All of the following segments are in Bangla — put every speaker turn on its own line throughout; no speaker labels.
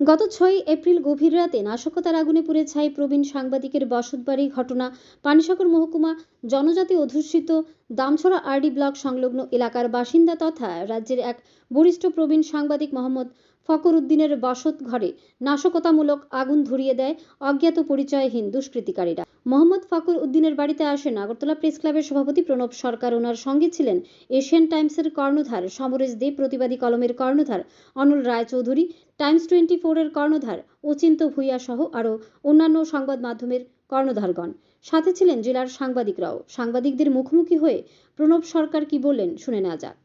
গত ছয় এপ্রিল গভীর রাতে নাশকতার আগুনে পুড়ে ছাই প্রবীণ সাংবাদিকের বসতবাড়ি ঘটনা পানিসাগর মহকুমা জনজাতি অধ্যুষিত দামছড়া আরডি ব্লক সংলগ্ন এলাকার বাসিন্দা তথা রাজ্যের এক বরিষ্ঠ প্রবীণ সাংবাদিক মোহাম্মদ ফকর উদ্দিনের বসত ঘরে নাশকতামূলক আগুন ধরিয়ে দেয় অজ্ঞাত পরিচয়হীন দুষ্কৃতিকারীরা। মোহাম্মদ ফকর উদ্দিনের বাড়িতে আসেন আগরতলা প্রেস ক্লাবের সভাপতি প্রণব সরকার। ওনার সঙ্গে ছিলেন এশিয়ান টাইমসের কর্ণধার সমরেশ দে প্রতিবাদী কলমের কর্ণধার অনল রায়চৌধুরী, টাইমস টোয়েন্টি ফোরের কর্ণধার অচিন্ত ভূঁইয়া সহ আরও অন্যান্য সংবাদ মাধ্যমের কর্ণধারগণ। সাথে ছিলেন জেলার সাংবাদিকরাও। সাংবাদিকদের মুখোমুখি হয়ে প্রণব সরকার কি বললেন শুনে নেওয়া যাক।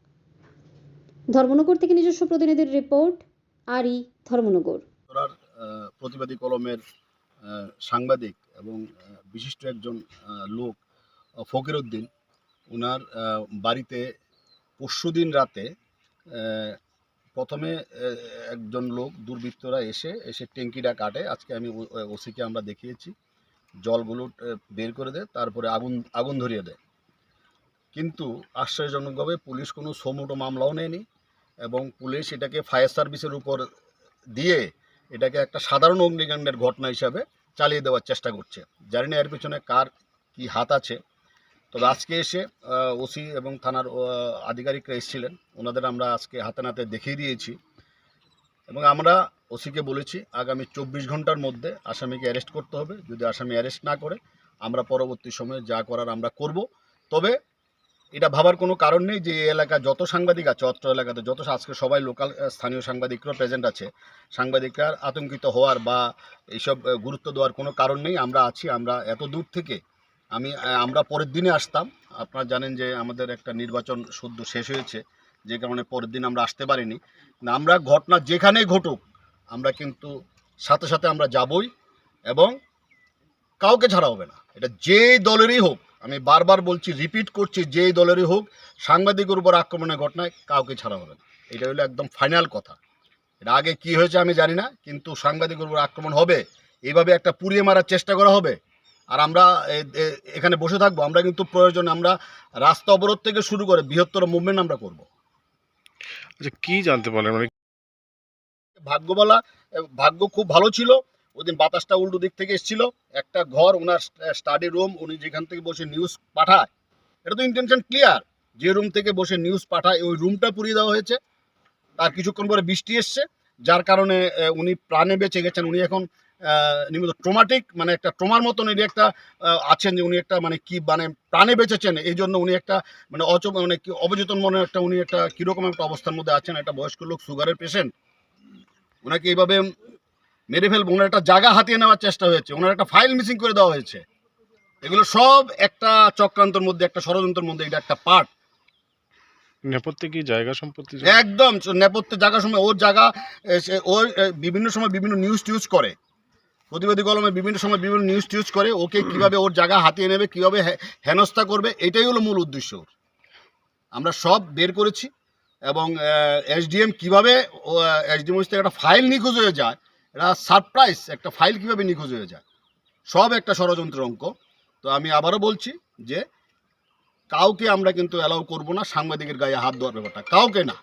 ধর্মনগর থেকে নিজস্ব প্রতিনিধির রিপোর্ট, আরই ধর্মনগর।
প্রতিবাদী কলমের সাংবাদিক এবং বিশিষ্ট একজন লোক ফকির উদ্দিন ওনার বাড়িতে পরশুদিন রাতে প্রথমে একজন লোক, দুর্বৃত্তরা এসে এসে ট্যাঙ্কিটা কাটে আজকে আমি ওসিকে আমরা দেখিয়েছি। জলগুলো বের করে দেয়, তারপরে আগুন আগুন ধরিয়ে দেয়। কিন্তু আশ্চর্যজনকভাবে পুলিশ কোনো সোমোটো মামলাও নেয়নি এবং পুলিশ এটাকে ফায়ার সার্ভিসের উপর দিয়ে এটাকে একটা সাধারণ অগ্নিকাণ্ডের ঘটনা হিসাবে চালিয়ে দেওয়ার চেষ্টা করছে। জানি না এর পিছনে কার কি হাত আছে। তবে আজকে এসে ওসি এবং থানার আধিকারিকরা এসেছিলেন। ওনাদের আমরা আজকে হাতে নাতে দেখিয়ে দিয়েছি। এবং আমরা ওসিকে বলেছি, আগামী চব্বিশ ঘণ্টার মধ্যে আসামিকে অ্যারেস্ট করতে হবে। যদি আসামি অ্যারেস্ট না করে, আমরা পরবর্তী সময়ে যা করার আমরা করব। তবে এটা ভাবার কোনো কারণ নেই যে এই এলাকা যত সাংবাদিক আছে, অত্র এলাকাতে যত আজকে সবাই লোকাল স্থানীয় সাংবাদিকরা প্রেজেন্ট আছে। সাংবাদিকরা আতঙ্কিত হওয়ার বা এইসব গুরুত্ব দেওয়ার কোনো কারণ নেই। আমরা আছি, আমরা এত দূর থেকে আমি আমরা পরের দিনে আসতাম। আপনারা জানেন যে আমাদের একটা নির্বাচন সদ্য শেষ হয়েছে, যে কারণে পরের দিন আমরা আসতে পারিনি। আমরা ঘটনা যেখানেই ঘটুক, আমরা কিন্তু সাথে সাথে আমরা যাবই এবং কাউকে ছাড়া হবে না। এটা যেই দলেরই হোক আমি বারবার বলছি রিপিট করছি যেই দলেরই হোক সাংবাদিকের উপর আক্রমণের ঘটনায় কাউকে ছাড়া হবে না। এটা হলো একদম ফাইনাল কথা। এটা আগে কি হয়েছে আমি জানি না কিন্তু সাংবাদিকের উপর আক্রমণ হবে এইভাবে একটা পুড়িয়ে মারার চেষ্টা করা হবে। আর আমরা এখানে বসে থাকব আমরা কিন্তু প্রয়োজন আমরা রাস্তা অবরোধ থেকে শুরু করে বৃহত্তর মুভমেন্ট আমরা করব।
আচ্ছা কি জানতে পারলেন? মানে
ভাগ্যবলা এ, ভাগ্য খুব ভালো ছিল। ওদিন বাতাসটা উল্টো দিক থেকে এসেছিল। একটা ঘর, ওনার স্টাডি রুম উনি যেখান থেকে বসে নিউজ পাঠায়। এটা তো ইন্টেনশন ক্লিয়ার যে রুম থেকে বসে নিউজ পাঠায়, ওই রুমটা পুড়িয়ে দেওয়া হয়েছে। তার কিছুক্ষণ পরে বৃষ্টি এসছে, যার কারণে উনি প্রাণে বেঁচে গেছেন। উনি এখন নিয়মিত ট্রোমাটিক মানে একটা ট্রোমার মতন উনি একটা আছেন যে উনি একটা মানে কি মানে প্রাণে বেঁচেছেন। এই জন্য উনি একটা মানে অচ মানে কি, অবচেতন মনে একটা উনি একটা কীরকম একটা অবস্থার মধ্যে আছেন। একটা বয়স্ক লোক সুগারের পেশেন্ট ওনাকে এইভাবে মেরে ফেলব ওনার একটা জায়গা হাতিয়ে নেওয়ার চেষ্টা হয়েছে ওনার একটা ফাইল মিসিং করে দেওয়া হয়েছে। এগুলো সব একটা চক্রান্তর মধ্যে একটা ষড়যন্ত্রের মধ্যে এটা একটা পার্ট
নেপথ্যে কি জায়গা সম্পত্তি
একদম নেপথ্যে জায়গার সময় ওর জায়গা এ, সে- ও এ, বিভিন্ন সময় বিভিন্ন নিউজ টিউজ করে। প্রতিবাদী কলমে বিভিন্ন সময় বিভিন্ন নিউজ টিউজ করে ওকে কীভাবে ওর জায়গা হাতিয়ে নেবে কীভাবে হেনস্থা করবে এটাই হলো মূল উদ্দেশ্য আমরা সব বের করেছি এবং এসডিএম কীভাবে এসডিএম থেকে একটা ফাইল নিখোঁজ হয়ে যায় এটা সারপ্রাইজ একটা ফাইল কীভাবে নিখোঁজ হয়ে যায়। সব একটা ষড়যন্ত্র অঙ্ক। তো আমি আবারও বলছি যে, কাউকে আমরা কিন্তু অ্যালাউ করব না, সাংবাদিকের গায়ে হাত দেওয়ার ব্যাপারটা। কাউকে না।